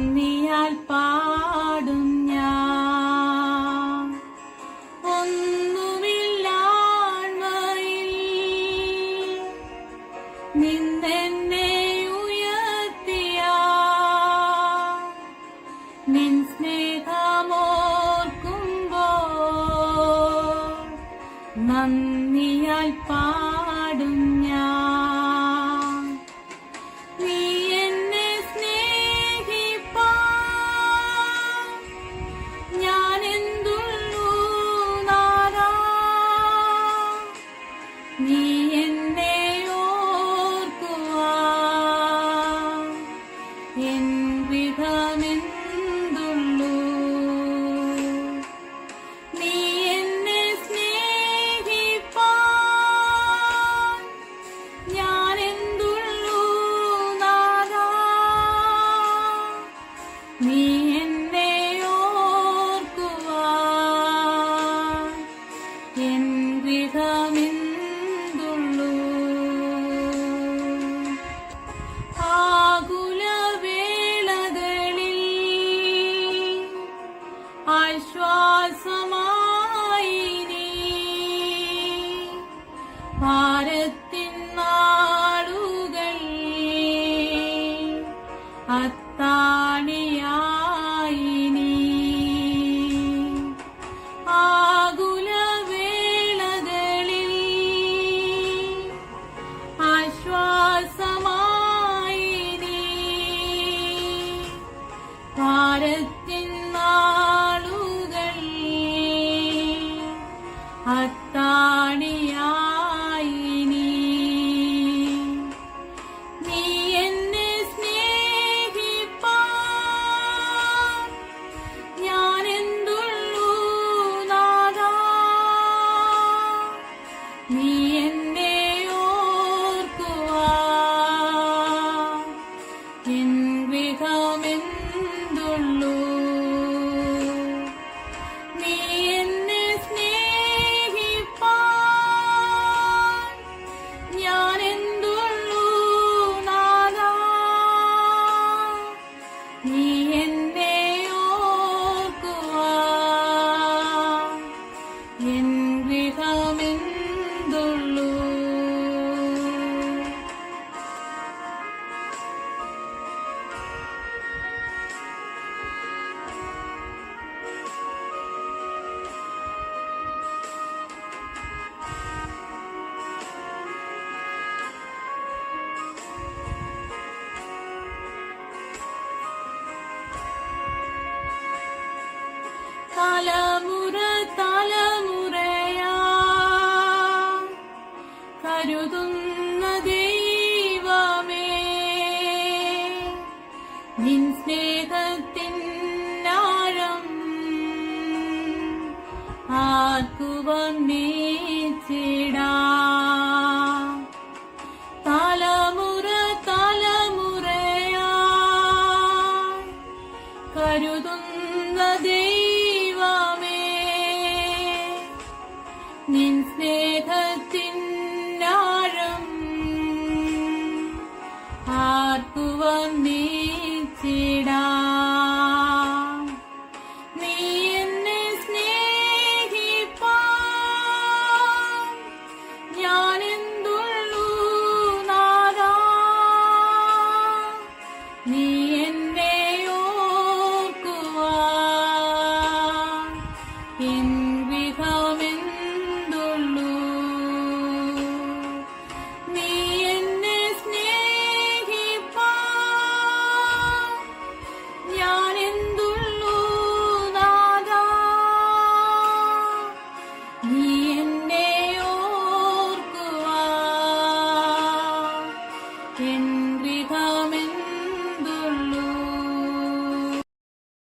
നന്ദിയാൽ പാടും ഞാൻ. നിന്നെന്നെ നിൻ നന്ദിയാൽ പാടും നീ ഭാരത്തിൻ നാടുകൾ അത്താണിയായി നീ ആകുലവേളകളിൽ ആശ്വാസമായി നീ ഭാരത്തിൻ നാളുകൾ നീ തലമുറ തലമുറയാ. കരുതുന്ന ദൈവമേ നിൻ സ്നേഹത്തിൻ ആഴം ആർക്കു വന്നേച്ചിടാ. തലമുറ തലമുറയാ. കരുതുന്ന promise.